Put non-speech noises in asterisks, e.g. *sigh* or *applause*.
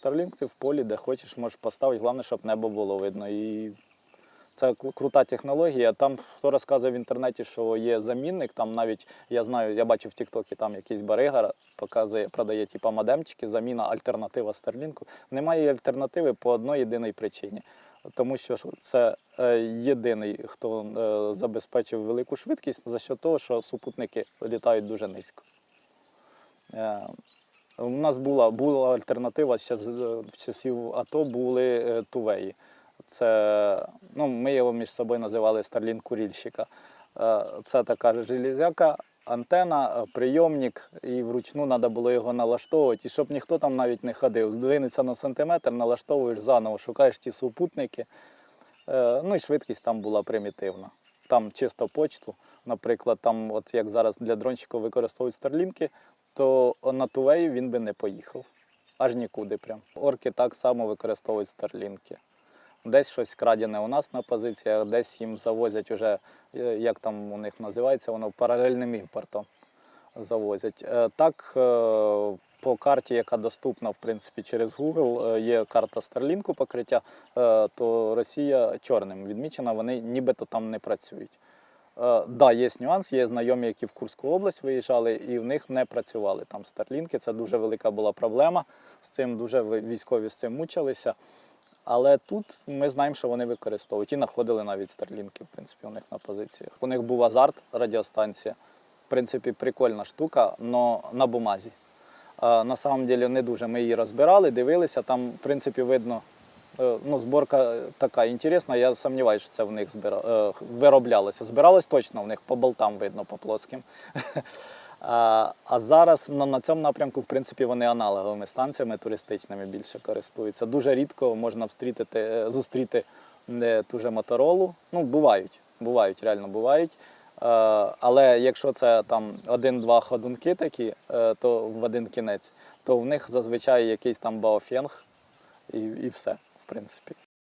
Starlink ти в полі, де хочеш, можеш поставити, головне, щоб небо було видно. І це крута технологія. Там хто розказує в інтернеті, що є замінник, там навіть я знаю, я бачив в Тіктокі, там якийсь барига показує, продає типа модемчики, заміна альтернатива Starlink. Немає альтернативи по одній єдиній причині. Тому що це е, єдиний, хто е, забезпечив велику швидкість за що того, що супутники літають дуже низько. У нас була, була альтернатива ще з е, в часів АТО були е, тувеї. Це, ну, ми його між собою називали Старлін курільщика. Е, Це така железяка, антена, прийомник, і вручну треба було його налаштовувати. І щоб ніхто там навіть не ходив. Здвинеться на сантиметр, налаштовуєш заново, шукаєш ті супутники. Ну і швидкість там була примітивна. Там чисто почту. Наприклад, там, от як зараз для дрончиків використовують старлінки, то на тувеї він би не поїхав. Аж нікуди прям. Орки так само використовують старлінки. Десь щось крадене у нас на позиціях, десь їм завозять уже, е, як там у них називається, воно паралельним імпортом завозять. Е, Так, е, по карті, яка доступна в принципі через Google, є карта Старлінку покриття, то Росія чорним відмічена, вони нібито там не працюють. Так, да, є нюанс, є знайомі, які в Курську область виїжджали, і в них не працювали там старлінки. Це дуже велика була проблема. З цим дуже військові з цим мучилися. Але тут ми знаємо, що вони використовують і знаходили навіть старлінки, в принципі, у них на позиціях. У них був азарт, радіостанція. В принципі, прикольна штука, але на бумазі. А, на самом деле не дуже. Ми її розбирали, дивилися. Там, в принципі, видно, е, ну, зборка така інтересна. Я сумніваюся, що це в них збира... е, вироблялося. Збиралось точно в них по болтам видно, по плоским. *laughs* А, а зараз на, на цьому напрямку, в принципі, вони аналоговими станціями туристичними більше користуються. Дуже рідко можна встрітити, е, зустріти е, ту же моторолу. Ну, бувають, бувають, реально бувають. Е, Але якщо це там один-два ходунки такі, е, то в один кінець, то в них зазвичай якийсь там баофенг і, і все, в принципі.